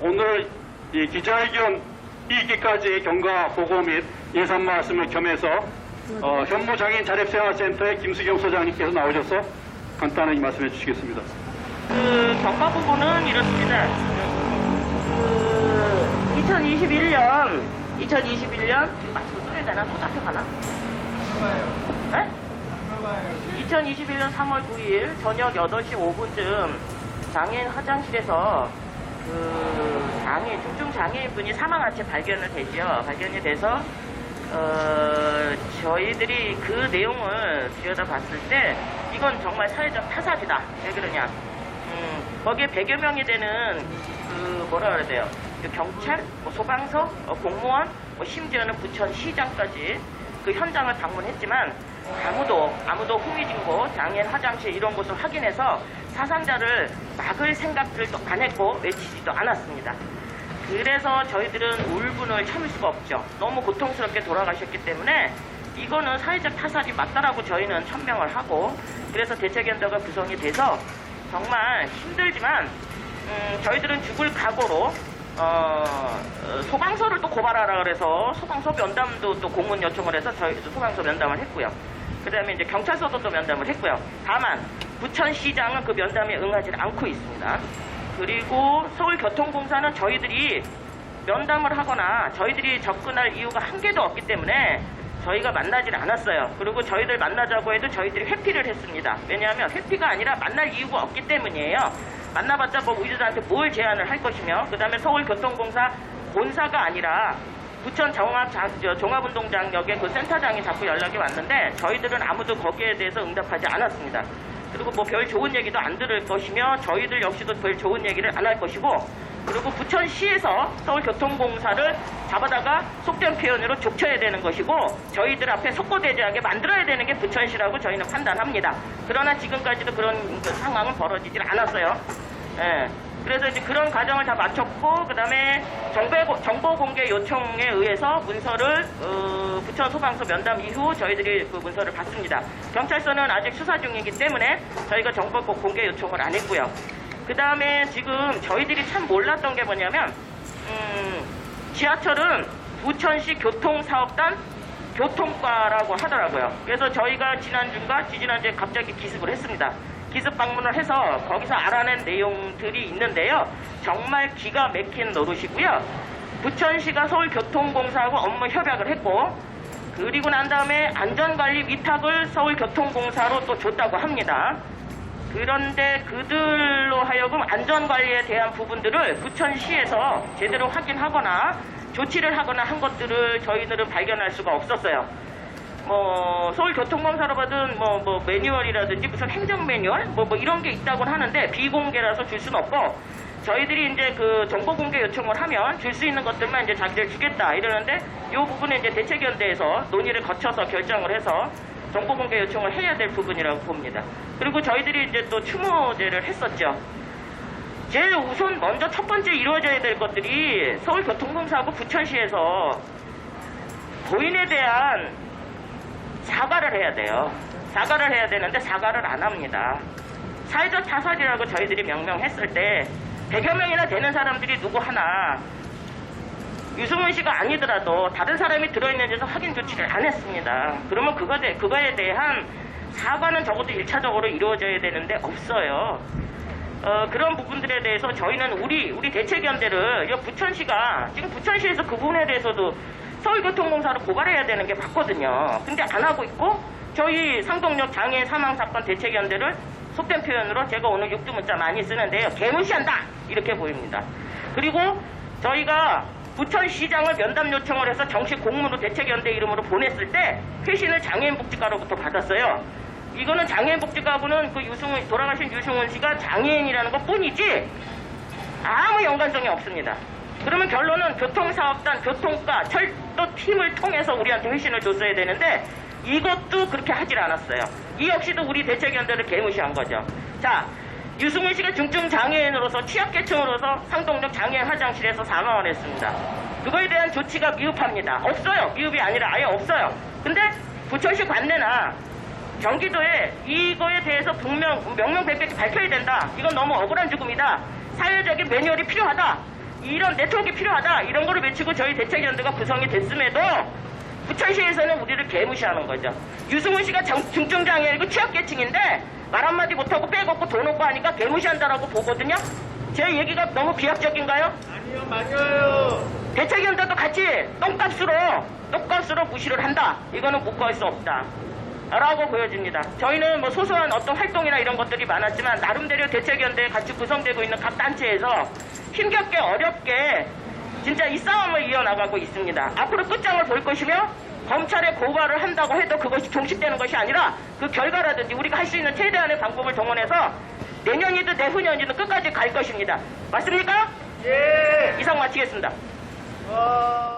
오늘 이 기자회견 있기까지 경과 보고 및 예산 말씀을 겸해서 어, 현무장애인 자립생활센터의 김수경 소장님께서 나오셔서 간단하게 말씀해 주시겠습니다. 그 경과 부분은 이렇습니다. 그 2021년 2021년 마스크 써야 되나 또 잡혀가나? 네? 2021년 3월 9일 저녁 8시 5분쯤 장애인 화장실에서 그 장애인 중증 장애인 분이 사망한 채 발견을 되죠. 발견이 돼서 어, 저희들이 그 내용을 들여다봤을 때 이건 정말 사회적 타살이다. 왜 그러냐? 음, 거기에 100여 명이 되는 그 뭐라 그래야 돼요? 그 경찰, 뭐 소방서, 어, 공무원, 뭐 심지어는 부천시장까지 그 현장을 방문했지만 아무도 아무도 후미진고 장애인 화장실 이런 곳을 확인해서 사상자를 막을 생각들도 안 했고 외치지도 않았습니다. 그래서 저희들은 울분을 참을 수가 없죠. 너무 고통스럽게 돌아가셨기 때문에 이거는 사회적 타살이 맞다라고 저희는 천명을 하고 그래서 대책연대가 구성이 돼서 정말 힘들지만 음, 저희들은 죽을 각오로 어, 어, 소방서를 또 고발하라 그래서 소방서 면담도 또 공문 요청을 해서 저희 소방서 면담을 했고요. 그다음에 이제 경찰서도 또 면담을 했고요. 다만 부천시장은 그 면담에 응하지 않고 있습니다. 그리고 서울교통공사는 저희들이 면담을 하거나 저희들이 접근할 이유가 한 개도 없기 때문에 저희가 만나질 않았어요. 그리고 저희들 만나자고 해도 저희들이 회피를 했습니다. 왜냐하면 회피가 아니라 만날 이유가 없기 때문이에요. 만나봤자 뭐 우리들한테 뭘 제안을 할 것이며 그 다음에 서울교통공사 본사가 아니라 부천 종합 종합운동장역에 그 센터장이 자꾸 연락이 왔는데 저희들은 아무도 거기에 대해서 응답하지 않았습니다. 그리고 뭐 별 좋은 얘기도 안 들을 것이며 저희들 역시도 별 좋은 얘기를 안 할 것이고 그리고 부천시에서 서울교통공사를 잡아다가 속된 표현으로 족쳐야 되는 것이고 저희들 앞에 속고대지하게 만들어야 되는 게 부천시라고 저희는 판단합니다. 그러나 지금까지도 그런 그 상황은 벌어지질 않았어요. 예. 그래서 이제 그런 과정을 다 마쳤고 그다음에 정보, 정보 공개 요청에 의해서 문서를 어, 부천 소방서 면담 이후 저희들이 그 문서를 받습니다. 경찰서는 아직 수사 중이기 때문에 저희가 정보 공개 요청을 안 했고요. 그다음에 지금 저희들이 참 몰랐던 게 뭐냐면 음, 지하철은 부천시 교통사업단 교통과라고 하더라고요. 그래서 저희가 지난주인가 지지난주에 갑자기 기습을 했습니다. 기습 방문을 해서 거기서 알아낸 내용들이 있는데요. 정말 기가 막힌 노릇이고요. 부천시가 서울교통공사하고 업무 협약을 했고 그리고 난 다음에 안전관리 위탁을 서울교통공사로 또 줬다고 합니다. 그런데 그들로 하여금 안전관리에 대한 부분들을 부천시에서 제대로 확인하거나 조치를 하거나 한 것들을 저희들은 발견할 수가 없었어요. 뭐 서울 교통공사로 받은 뭐, 뭐 매뉴얼이라든지 무슨 행정 매뉴얼 뭐, 뭐 이런 게 있다고는 하는데 비공개라서 줄 수는 없고 저희들이 이제 그 정보 공개 요청을 하면 줄 수 있는 것들만 이제 자기들 주겠다 이러는데 이 부분은 이제 대책연대에서 논의를 거쳐서 결정을 해서 정보 공개 요청을 해야 될 부분이라고 봅니다. 그리고 저희들이 이제 또 추모제를 했었죠. 제일 우선 먼저 첫 번째 이루어져야 될 것들이 서울교통공사하고 부천시에서 고인에 대한 사과를 해야 돼요. 사과를 해야 되는데 사과를 안 합니다. 사회적 타살이라고 저희들이 명명했을 때 100여 명이나 되는 사람들이 누구 하나 유승훈 씨가 아니더라도 다른 사람이 들어있는지도 확인 조치를 안 했습니다. 그러면 그거 대, 그거에 대한 사과는 적어도 1차적으로 이루어져야 되는데 없어요. 어, 그런 부분들에 대해서 저희는 우리 우리 대책연대를 이 부천시가 지금 부천시에서 그 부분에 대해서도 서울교통공사로 고발해야 되는 게 맞거든요. 근데 안 하고 있고 저희 상동역 장애인 사망 사건 대책연대를 속된 표현으로 제가 오늘 육두 문자 많이 쓰는데요. 개무시한다 이렇게 보입니다. 그리고 저희가 부천시장을 면담 요청을 해서 정식 공문으로 대책연대 이름으로 보냈을 때 회신을 장애인복지과로부터 받았어요. 이거는 장애인복지과하고는 그 유승훈 돌아가신 유승훈 씨가 장애인이라는 것 뿐이지 아무 연관성이 없습니다. 그러면 결론은 교통사업단, 교통과, 철도 팀을 통해서 우리한테 회신을 줬어야 되는데 이것도 그렇게 하질 않았어요. 이 역시도 우리 대책연대를 개무시한 거죠. 자, 유승훈 씨가 중증 장애인으로서 취약계층으로서 상동역 장애인 화장실에서 사망을 했습니다. 그거에 대한 조치가 미흡합니다. 없어요. 미흡이 아니라 아예 없어요. 근데 부천시 관내나 경기도에 이거에 대해서 분명 명명백백히 밝혀야 된다. 이건 너무 억울한 죽음이다. 사회적인 매뉴얼이 필요하다. 이런 네트워크 필요하다 이런 거를 외치고 저희 대책연대가 구성이 됐음에도 부천시에서는 우리를 개무시하는 거죠. 유승훈 씨가 정- 중증장애이고 취약계층인데 말 한마디 못하고 빼먹고 돈 없고 하니까 개무시한다라고 보거든요. 제 얘기가 너무 비약적인가요? 아니요, 맞아요. 대책위원들도 같이 똥값으로 똥값으로 무시를 한다. 이거는 묵과할 수 없다. 라고 보여집니다. 저희는 뭐 소소한 어떤 활동이나 이런 것들이 많았지만 나름대로 대책위원회에 같이 구성되고 있는 각 단체에서 힘겹게 어렵게 진짜 이 싸움을 이어나가고 있습니다. 앞으로 끝장을 볼 것이며 검찰에 고발을 한다고 해도 그것이 종식되는 것이 아니라 그 결과라든지 우리가 할 수 있는 최대한의 방법을 동원해서 내년이든 내후년이든 끝까지 갈 것입니다. 맞습니까? 예. 이상 마치겠습니다. 와.